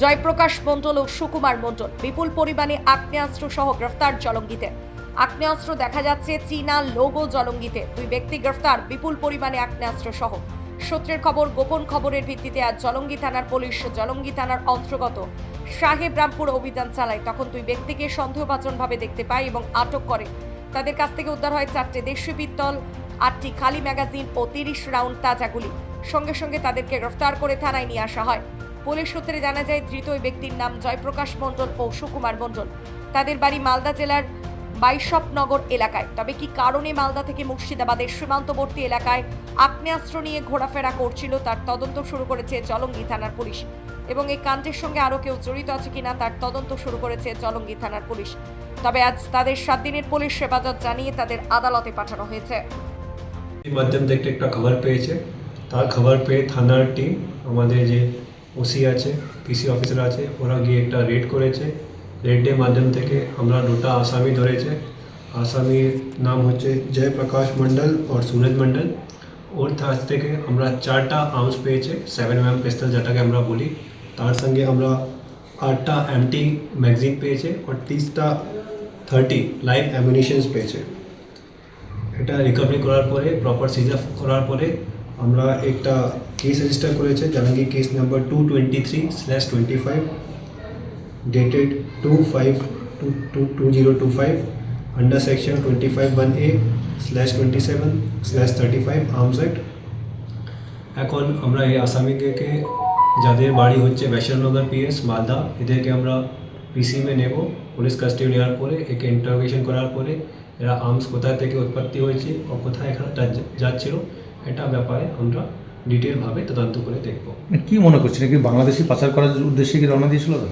জয়প্রকাশ মণ্ডল ও সুকুমার মণ্ডল বিপুল পরিমাণে আগ্নেয়াস্ত্র সহ গ্রেফতার জলঙ্গিতে। আগ্নেয়াস্ত্র দেখা যাচ্ছে চীনা লোগো জলঙ্গিতে। দুই ব্যক্তি গ্রেফতার, বিপুল পরিমাণে আগ্নেয়াস্ত্র সহ। সূত্রের খবর, গোপন খবরের ভিত্তিতে আজ জলঙ্গি থানার পুলিশ জলঙ্গি থানার অন্তর্গত সাহেব রামপুর অভিযান চালায়। তখন দুই ব্যক্তিকে সন্দেহভাজনভাবে দেখতে পায় এবং আটক করে। তাদের কাছ থেকে উদ্ধার হয় চারটে দেশীয় পিস্তল, আটটি খালি ম্যাগাজিন ও তিরিশ রাউন্ড তাজা গুলি। সঙ্গে সঙ্গে তাদেরকে গ্রেফতার করে থানায় নিয়ে আসা হয়। পুলিশ সূত্রে জানা যায়, ধৃত ব্যক্তির নাম জয়প্রকাশ মণ্ডল ও সুকুমার মণ্ডল। তাদের বাড়ি মালদা জেলার বাইশপনগর এলাকায়। তবে কি কারণে মালদা থেকে মুর্শিদাবাদের সীমান্তবর্তী এলাকায় আগ্নেয়াস্ত্র নিয়ে ঘোরাফেরা করছিল, তার তদন্ত শুরু করেছে জলঙ্গি থানার পুলিশ। এবং এই কাণ্ডের সঙ্গে আরও কেউ জড়িত আছে কিনা, তার তদন্ত শুরু করেছে জলঙ্গি থানার পুলিশ। তবে আজ তাদের সাত দিনের পুলিশ হেফাজত জানিয়ে তাদের আদালতে পাঠানো হয়েছে। মাধ্যম থেকে একটা খবর পেয়েছে। তার খবর পেয়ে থানার টিম, আমাদের যে ওসি আছে পিসি অফিসার আছে, ওরা গিয়ে একটা রেড করেছে। রেডের মাধ্যম থেকে আমরা দুটা আসামি ধরেছে। আসামির নাম হচ্ছে জয়প্রকাশ মণ্ডল আর সুরজ মণ্ডল। ওর কাছ থেকে আমরা চারটা আর্মস পেয়েছে সেভেন এম এম পিস্তল যেটাকে আমরা বলি। তার সঙ্গে আমরা আটটা এমটি ম্যাগজিন পেয়েছে আর তিরিশটা থার্টি লাইভ অ্যামিনিশনস পেয়েছে। এটা রিকভারি করার পরে প্রপার সিজার করার পরে আমরা একটা কেস রেজিস্টার করেছে জানাঙ্গি case number two twenty three slash twenty five dated two five two two two zero two five under section twenty five one A slash twenty seven slash thirty five arms act এখন আমরা এই আসামিদেরকে, যাদের বাড়ি হচ্ছে বেশরনগর PS Malda, এদেরকে আমরা পিসিমে নেব, police custody নেওয়ার পরে, একে ইন্টারোগেশন করার পরে, এরা আর্মস কোথা থেকে উৎপত্তি হয়েছে, ও কোথায় এখানে যাচ্ছিল এটা ব্যাপারে আমরা ডিটেলভাবে তদন্ত করে দেখব। কি মনে করছেন? কি বাংলাদেশি পাচার করার উদ্দেশ্যে কি রওনা দিয়েছিল তো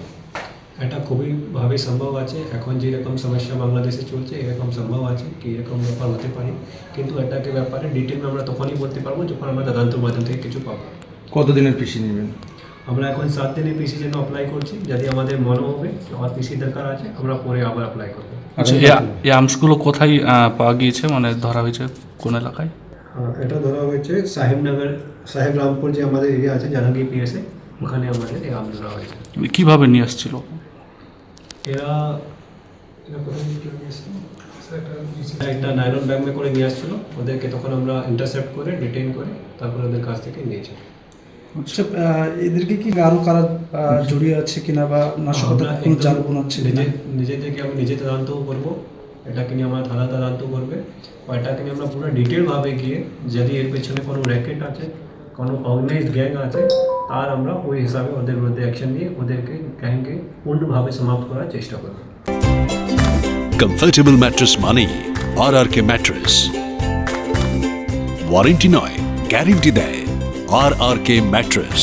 এটা খুবই ভাবে সম্ভব আছে। এখন যেরকম সমস্যা বাংলাদেশে চলছে এরকম সম্ভব আছে কি এরকম ব্যাপার হতে পারে। কিন্তু এটাকে ব্যাপারে ডিটেল আমরা তখনই বলতে পারব যখন আমরা তদন্তের মাধ্যম থেকে কিছু পাবো। কতদিনের পিছিয়ে নেবেন? আমরা এখন সাত দিনের পিসি জন্য অ্যাপ্লাই করছি। যদি আমাদের মনে হবে আমার পিসি দরকার আছে আমরা পরে আবার অ্যাপ্লাই করব। আচ্ছা এই- এই আর্মসগুলো কোথায় পাওয়া গিয়েছে? মানে ধরা হয়েছে কোন এলাকায়? এটা ধরা হয়েছে সাহেবনগর সাহেব রামপুর যে আমাদের এরিয়া আছে জাহাঙ্গীর পিএসএ ওখানে আমাদের এই আম ধরা হয়েছে। কীভাবে নিয়ে আসছিল? এরা থেকে একটা নাইলন ব্যাগে করে নিয়ে আসছিল। ওদেরকে তখন আমরা ইন্টারসেপ্ট করে ডিটেইন করে তারপর ওদের কাছ থেকে নিয়েছি। আচ্ছা। আহ, এদেরকে কি আরও কারা জড়িয়ে আছে কিনা বা নাশকতার আমরা কোনো চাল বোনাচ্ছে কিনা? নিজে নিজেদেরকে আমি নিজে তদন্তও করব। এটাকে নিয়ে আমরা থানা তদন্ত করবে বা এটাকে নিয়ে আমরা পুরো ডিটেলভাবে গিয়ে যদি এর পেছনে কোনো র্যাকেট আছে, কোনো অর্গানাইজড গ্যাং আছে, তার আমরা ওই হিসাবে ওদের বিরুদ্ধে অ্যাকশন নিয়ে ওদেরকে গ্যাংকে পূর্ণভাবে সমাপ্ত করার চেষ্টা করব। কমফর্টেবল ম্যাট্রেস মানেই R R K mattress warranty নয় গ্যারেন্টি দেয় আর আর কে ম্যাট্রেস